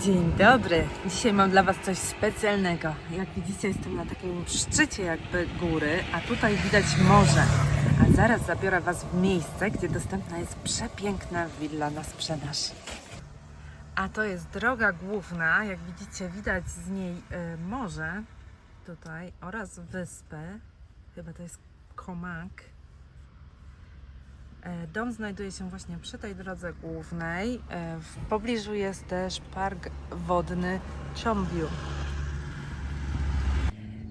Dzień dobry. Dzisiaj mam dla Was coś specjalnego. Jak widzicie, jestem na takim szczycie jakby góry, a tutaj widać morze. A zaraz zabiorę Was w miejsce, gdzie dostępna jest przepiękna willa na sprzedaż. A to jest droga główna. Jak widzicie, widać z niej e, morze tutaj oraz wyspę. Chyba to jest Komak. E, Dom znajduje się właśnie przy tej drodze głównej. E, W pobliżu jest też park wodny Chomview.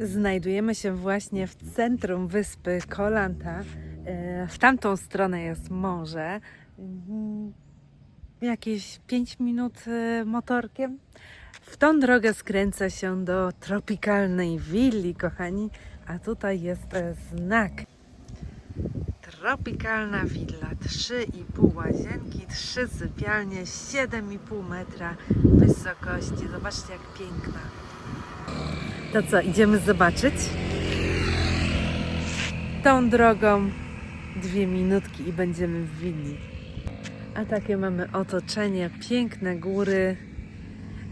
Znajdujemy się właśnie w centrum wyspy Kolanta. E, W tamtą stronę jest morze. Mm, Jakieś 5 minut motorkiem. W tą drogę skręca się do tropikalnej willi, kochani. A tutaj jest znak Tropikalna willa, 3,5 łazienki, 3 sypialnie, 7,5 metra wysokości. Zobaczcie jak piękna. To co, idziemy zobaczyć? Tą drogą dwie minutki i będziemy w willi. A takie mamy otoczenie, piękne góry.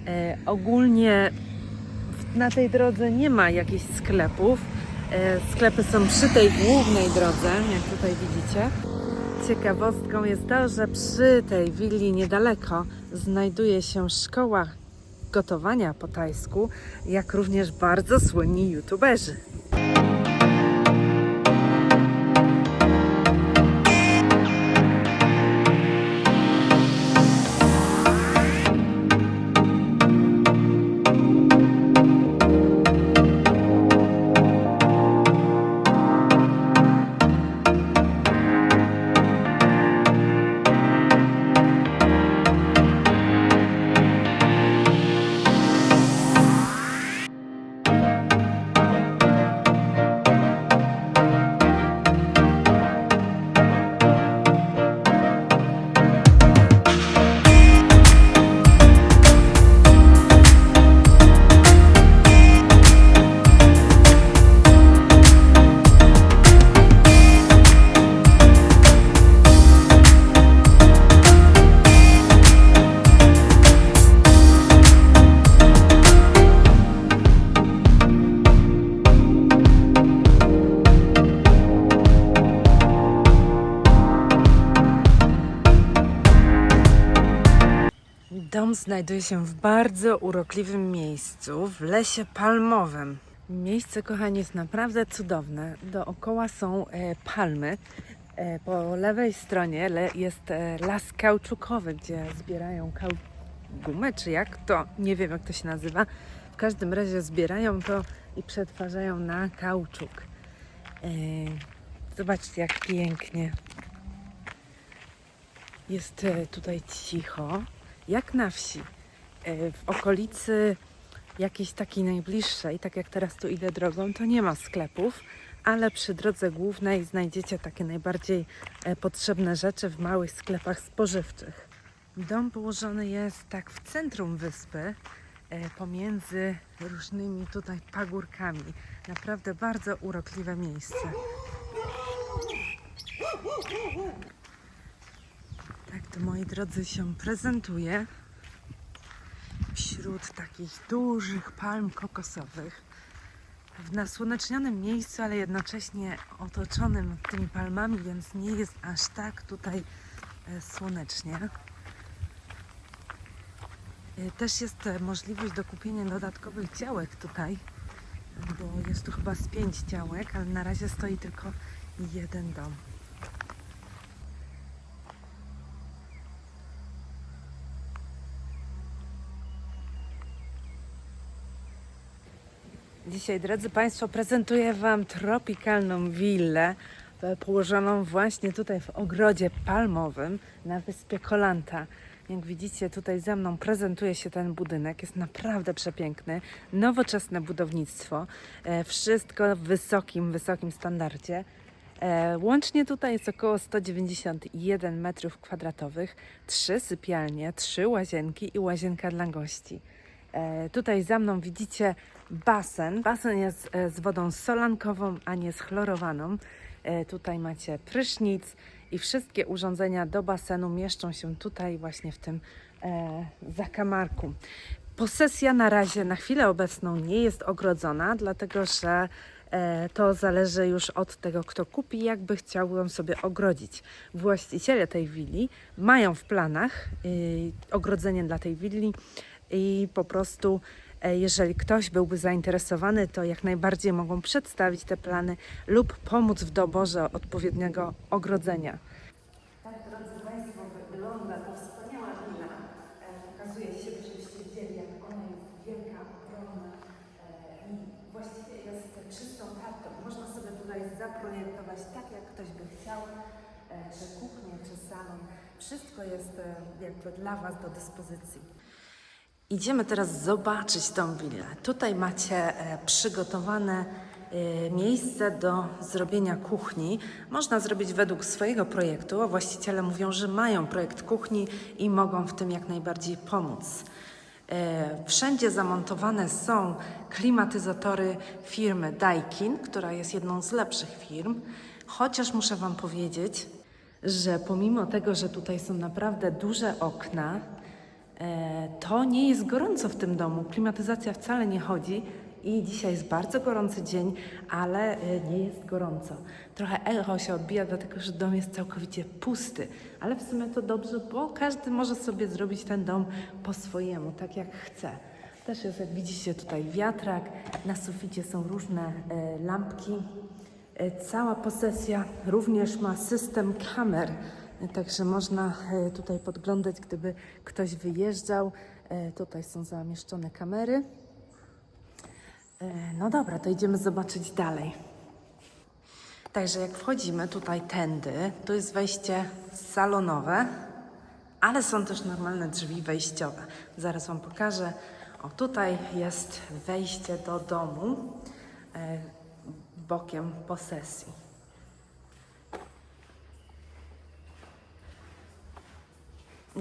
E, ogólnie na tej drodze nie ma jakichś sklepów. E, Sklepy są przy tej głównej drodze, jak tutaj widzicie. Ciekawostką jest to, że przy tej willi niedaleko znajduje się szkoła gotowania po tajsku, jak również bardzo słynni youtuberzy. Dom znajduje się w bardzo urokliwym miejscu, w lesie palmowym. Miejsce, kochani, jest naprawdę cudowne. Dookoła są e, palmy. E, po lewej stronie le, jest e, las kauczukowy, gdzie zbierają kau... gumę, czy jak to, nie wiem jak to się nazywa. W każdym razie zbierają to i przetwarzają na kauczuk. E, zobaczcie, jak pięknie. Jest e, tutaj cicho, jak na wsi. E, W okolicy jakiejś takiej najbliższej, tak jak teraz tu idę drogą, to nie ma sklepów, ale przy drodze głównej znajdziecie takie najbardziej e, potrzebne rzeczy w małych sklepach spożywczych. Dom położony jest tak w centrum wyspy, e, pomiędzy różnymi tutaj pagórkami. Naprawdę bardzo urokliwe miejsce. Tak to moi drodzy się prezentuje wśród takich dużych palm kokosowych. W nasłonecznionym miejscu, ale jednocześnie otoczonym tymi palmami, więc nie jest aż tak tutaj e, słonecznie. E, Też jest e, możliwość do kupienia dodatkowych działek tutaj, bo jest tu chyba z pięć działek, ale na razie stoi tylko jeden dom. Dzisiaj, drodzy Państwo, prezentuję Wam tropikalną willę e, położoną właśnie tutaj w ogrodzie palmowym na wyspie Kolanta. Jak widzicie, tutaj za mną prezentuje się ten budynek. Jest naprawdę przepiękny, nowoczesne budownictwo. E, Wszystko w wysokim, wysokim standardzie. E, Łącznie tutaj jest około 191 metrów kwadratowych, trzy sypialnie, trzy łazienki i łazienka dla gości. Tutaj za mną widzicie basen. Basen jest e, z wodą solankową, a nie schlorowaną. E, Tutaj macie prysznic i wszystkie urządzenia do basenu mieszczą się tutaj właśnie w tym e, zakamarku. Posesja na razie, na chwilę obecną nie jest ogrodzona, dlatego że to zależy już od tego, kto kupi, jakby chciał ją sobie ogrodzić. Właściciele tej willi mają w planach y, ogrodzenie dla tej willi i po prostu jeżeli ktoś byłby zainteresowany, to jak najbardziej mogą przedstawić te plany lub pomóc w doborze odpowiedniego ogrodzenia. Tak, drodzy Państwo, wygląda ta wspaniała willa. E, Pokazuje się, żebyście widzieli, jak ona jest wielka, ogromna e, i właściwie jest czystą kartą. Można sobie tutaj zaprojektować tak, jak ktoś by chciał, e, czy kuchnię, czy salon. Wszystko jest e, jakby dla Was do dyspozycji. Idziemy teraz zobaczyć tą willę. Tutaj macie e, przygotowane e, miejsce do zrobienia kuchni. Można zrobić według swojego projektu, właściciele mówią, że mają projekt kuchni i mogą w tym jak najbardziej pomóc. E, Wszędzie zamontowane są klimatyzatory firmy Daikin, która jest jedną z lepszych firm. Chociaż muszę Wam powiedzieć, że pomimo tego, że tutaj są naprawdę duże okna, to nie jest gorąco w tym domu. Klimatyzacja wcale nie chodzi i dzisiaj jest bardzo gorący dzień, ale e, nie jest gorąco. Trochę echo się odbija, dlatego że dom jest całkowicie pusty, ale w sumie to dobrze, bo każdy może sobie zrobić ten dom po swojemu, tak jak chce. Też jest, jak widzicie, tutaj wiatrak, na suficie są różne e, lampki. E, Cała posesja również ma system kamer, e, także można e, tutaj podglądać, gdyby ktoś wyjeżdżał. E, Tutaj są zamieszczone kamery. E, No dobra, to idziemy zobaczyć dalej. Także jak wchodzimy tutaj tędy, to jest wejście salonowe, ale są też normalne drzwi wejściowe. Zaraz Wam pokażę. O, tutaj jest wejście do domu bokiem posesji.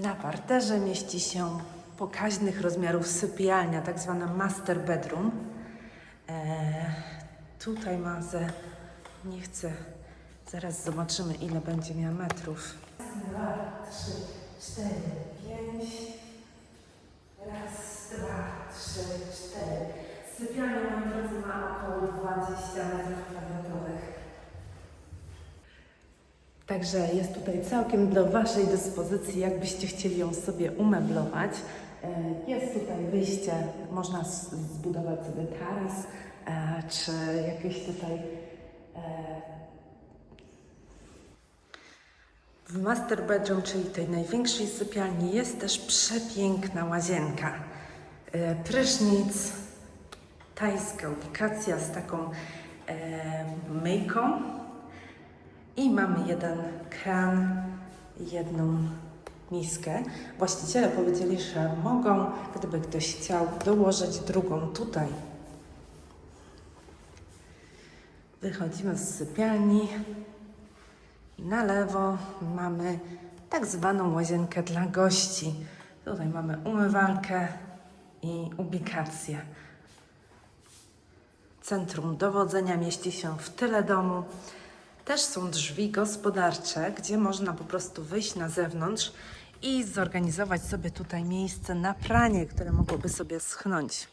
Na parterze mieści się pokaźnych rozmiarów sypialnia, tak zwana master bedroom. E, tutaj ma ze, nie chcę, zaraz zobaczymy ile będzie miała metrów. Dwa, trzy, cztery, pięć. Raz, dwa, trzy, cztery. Sypialnia, moi drodzy, ma około 20 metrów kwadratowych. Także jest tutaj całkiem do Waszej dyspozycji, jakbyście chcieli ją sobie umeblować. E, Jest tutaj wyjście, można zbudować sobie taras, e, czy jakieś tutaj e, w master bedroom, czyli tej największej sypialni, jest też przepiękna łazienka. Prysznic, tajska ubikacja z taką myjką. I mamy jeden kran, jedną miskę. Właściciele powiedzieli, że mogą, gdyby ktoś chciał, dołożyć drugą tutaj. Wychodzimy z sypialni. Na lewo mamy tak zwaną łazienkę dla gości. Tutaj mamy umywalkę i ubikację. Centrum dowodzenia mieści się w tyle domu. Też są drzwi gospodarcze, gdzie można po prostu wyjść na zewnątrz i zorganizować sobie tutaj miejsce na pranie, które mogłoby sobie schnąć.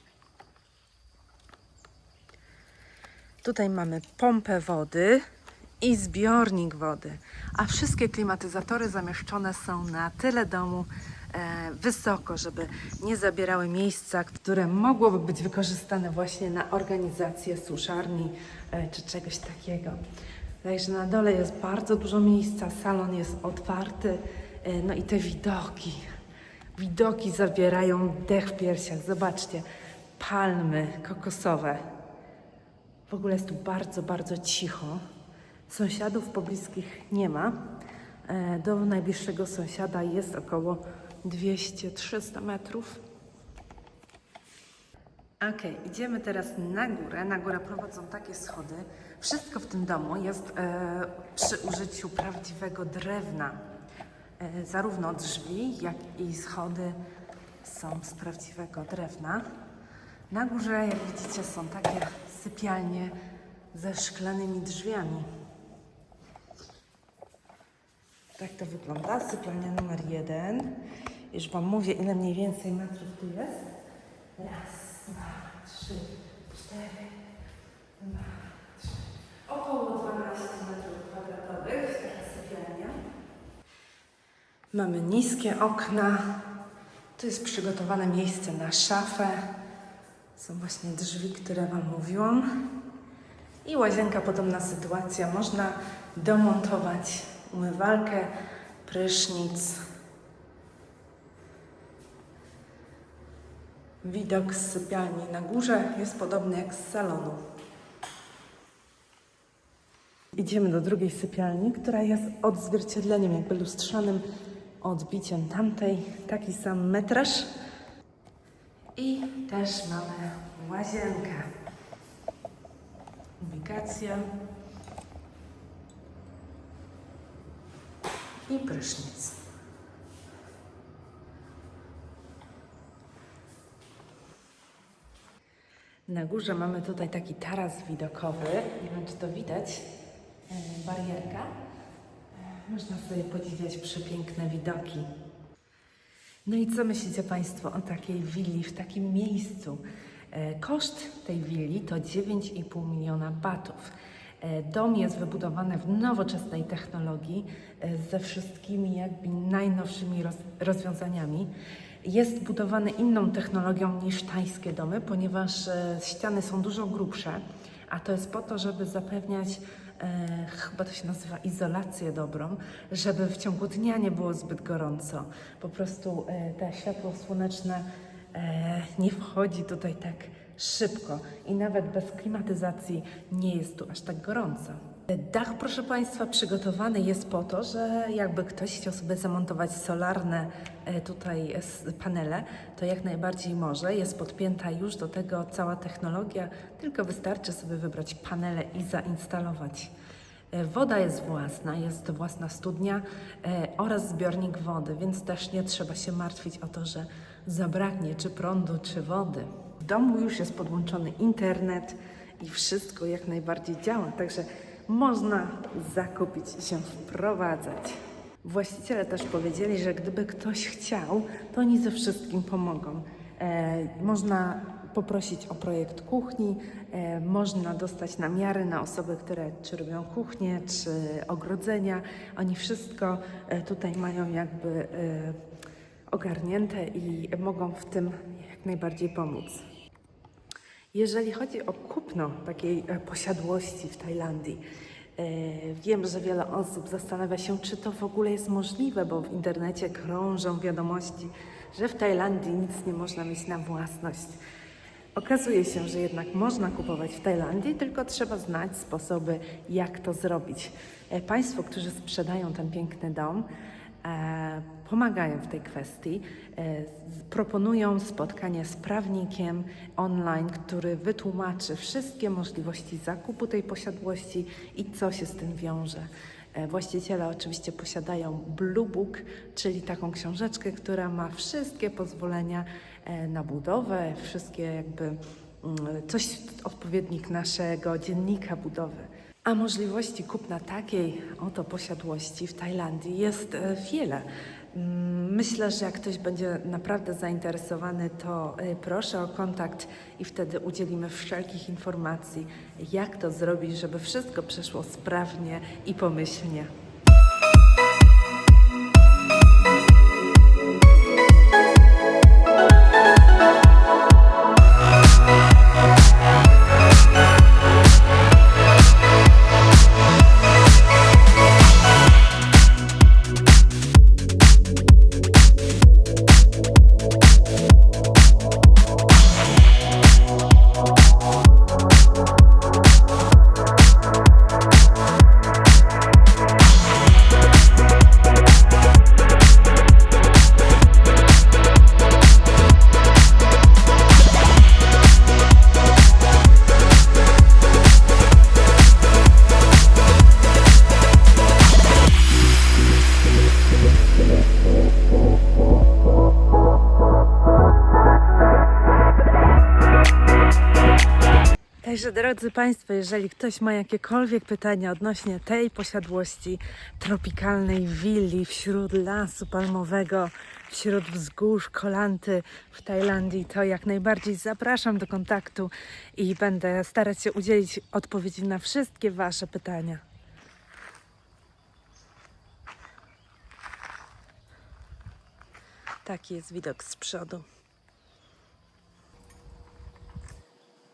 Tutaj mamy pompę wody i zbiornik wody, a wszystkie klimatyzatory zamieszczone są na tyle domu e, wysoko, żeby nie zabierały miejsca, które mogłoby być wykorzystane właśnie na organizację suszarni e, czy czegoś takiego. Także na dole jest bardzo dużo miejsca, salon jest otwarty, e, no i te widoki. Widoki zabierają dech w piersiach. Zobaczcie, palmy kokosowe. W ogóle jest tu bardzo, bardzo cicho. Sąsiadów pobliskich nie ma. E, Do najbliższego sąsiada jest około 200-300 metrów. Okej, idziemy teraz na górę. Na górę prowadzą takie schody. Wszystko w tym domu jest e, przy użyciu prawdziwego drewna. E, zarówno drzwi, jak i schody są z prawdziwego drewna. Na górze, jak widzicie, są takie sypialnie ze szklanymi drzwiami. Tak to wygląda. Sypialnia numer jeden. Już Wam mówię, ile mniej więcej metrów tu jest. Raz, dwa, trzy, cztery, dwa. Około 12 metrów kwadratowych, taka sypialnia. Mamy niskie okna. Tu jest przygotowane miejsce na szafę. Są właśnie drzwi, które Wam mówiłam. I łazienka, podobna sytuacja. Można domontować umywalkę, prysznic. Widok z sypialni na górze jest podobny jak z salonu. Idziemy do drugiej sypialni, która jest odzwierciedleniem, jakby lustrzanym odbiciem tamtej. Taki sam metraż. I też mamy łazienkę. Ubikacja. I prysznic. Na górze mamy tutaj taki taras widokowy. Nie wiem, czy to widać. E, Barierka. E, Można sobie podziwiać przepiękne widoki. No i co myślicie Państwo o takiej willi w takim miejscu? E, Koszt tej willi to 9,5 miliona batów. Dom jest wybudowany w nowoczesnej technologii ze wszystkimi jakby najnowszymi roz, rozwiązaniami. Jest budowany inną technologią niż tajskie domy, ponieważ ściany są dużo grubsze, a to jest po to, żeby zapewniać e, chyba to się nazywa izolację dobrą, żeby w ciągu dnia nie było zbyt gorąco. Po prostu e, te światło słoneczne e, nie wchodzi tutaj tak szybko i nawet bez klimatyzacji nie jest tu aż tak gorąco. Dach, proszę Państwa, przygotowany jest po to, że jakby ktoś chciał sobie zamontować solarne e, tutaj panele, to jak najbardziej może. Jest podpięta już do tego cała technologia, tylko wystarczy sobie wybrać panele i zainstalować. E, Woda jest własna, jest własna studnia e, oraz zbiornik wody, więc też nie trzeba się martwić o to, że zabraknie czy prądu, czy wody. W domu już jest podłączony internet i wszystko jak najbardziej działa, także można zakupić i się wprowadzać. Właściciele też powiedzieli, że gdyby ktoś chciał, to oni ze wszystkim pomogą. E, można poprosić o projekt kuchni, e, można dostać namiary na osoby, które czy robią kuchnię, czy ogrodzenia. Oni wszystko e, tutaj mają jakby e, ogarnięte i mogą w tym jak najbardziej pomóc. Jeżeli chodzi o kupno takiej e, posiadłości w Tajlandii, e, wiem, że wiele osób zastanawia się, czy to w ogóle jest możliwe, bo w internecie krążą wiadomości, że w Tajlandii nic nie można mieć na własność. Okazuje się, że jednak można kupować w Tajlandii, tylko trzeba znać sposoby, jak to zrobić. E, Państwo, którzy sprzedają ten piękny dom, pomagają w tej kwestii. E, proponują spotkanie z prawnikiem online, który wytłumaczy wszystkie możliwości zakupu tej posiadłości i co się z tym wiąże. E, Właściciele oczywiście posiadają Blue Book, czyli taką książeczkę, która ma wszystkie pozwolenia e, na budowę, wszystkie jakby mm, coś odpowiednik naszego dziennika budowy. A możliwości kupna takiej oto posiadłości w Tajlandii jest wiele. Mm, Myślę, że jak ktoś będzie naprawdę zainteresowany, to e, proszę o kontakt i wtedy udzielimy wszelkich informacji, jak to zrobić, żeby wszystko przeszło sprawnie i pomyślnie. Drodzy Państwo, jeżeli ktoś ma jakiekolwiek pytania odnośnie tej posiadłości tropikalnej willi wśród lasu palmowego wśród wzgórz Kolanty w Tajlandii, to jak najbardziej zapraszam do kontaktu i będę starać się udzielić odpowiedzi na wszystkie Wasze pytania. Taki jest widok z przodu.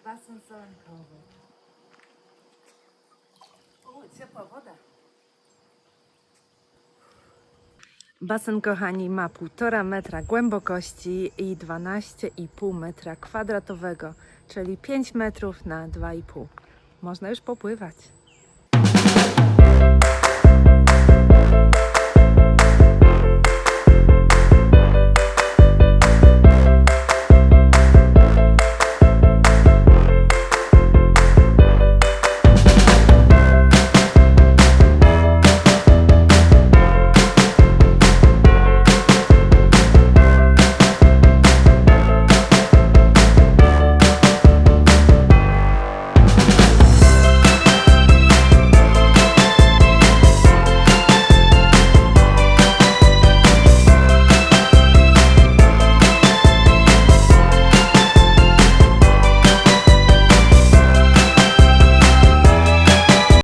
Basen solankowy. O, ciepła woda. Basen, kochani, ma 1,5 metra głębokości i 12,5 metra kwadratowego, czyli 5 metrów na 2,5. Można już popływać.